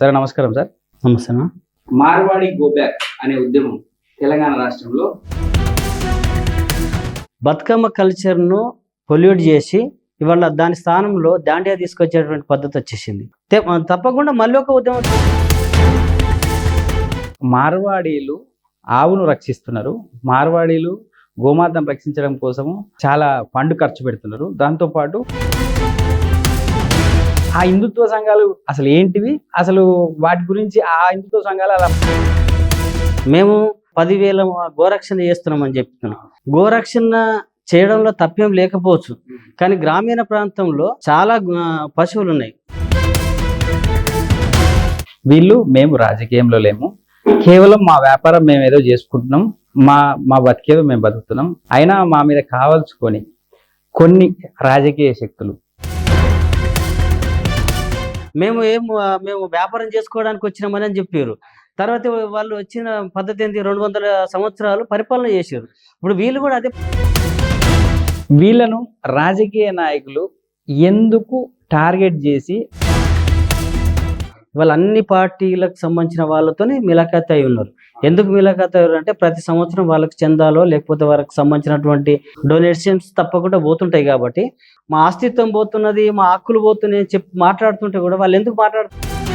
Sir నమస్కారం sir. నమస్తే. Marwadi go back అనే ఉద్యమం తెలంగాణ రాష్ట్రంలో బతుకమ్మ కల్చర్ను పొల్యూట్ చేసి ఇవాళ దాని స్థానంలో దాండియా తీసుకొచ్చేటువంటి పద్ధతి వచ్చేసింది. తప్పకుండా మళ్ళీ ఒక ఉద్యమం మార్వాడీలు ఆవును రక్షిస్తున్నారు. మార్వాడీలు గోమాతను రక్షించడం కోసము చాలా ఫండ్ ఖర్చు పెడుతున్నారు. దాంతోపాటు ఆ హిందుత్వ సంఘాలు అసలు ఏంటివి? అసలు వాటి గురించి ఆ హిందుత్వ సంఘాలు అలా మేము పదివేల గోరక్షణ చేస్తున్నామని చెప్తున్నాం. గోరక్షణ చేయడంలో తప్పేం లేకపోవచ్చు. కానీ గ్రామీణ ప్రాంతంలో చాలా పశువులు ఉన్నాయి. వీళ్ళు మేము రాజకీయంలో లేము. కేవలం మా వ్యాపారం మేము ఏదో చేసుకుంటున్నాం. మా మా బతికేదో మేము బతుకుతున్నాం. అయినా మా మీద కావాల్సుకొని కొన్ని రాజకీయ శక్తులు మేము ఏం మేము వ్యాపారం చేసుకోవడానికి వచ్చినామని అని చెప్పారు. తర్వాత వాళ్ళు వచ్చిన పద్ధతి ఏంటి? రెండు వందల సంవత్సరాలు పరిపాలన చేశారు. ఇప్పుడు వీళ్ళు కూడా అదే వీళ్ళను రాజకీయ నాయకులు ఎందుకు టార్గెట్ చేసి వాళ్ళ అన్ని పార్టీలకు సంబంధించిన వాళ్ళతోనే మిలాఖాత్ అయి ఉన్నారు. ఎందుకు మిలాఖాత్ అయ్యారు అంటే ప్రతి సంవత్సరం వాళ్ళకి చందాలో లేకపోతే వాళ్ళకి సంబంధించినటువంటి డొనేషన్స్ తప్పకుండా పోతుంటాయి కాబట్టి మా అస్తిత్వం పోతున్నది మా హక్కులు పోతున్నాయి చెప్పి మాట్లాడుతుంటే కూడా వాళ్ళు ఎందుకు మాట్లాడుతున్నారు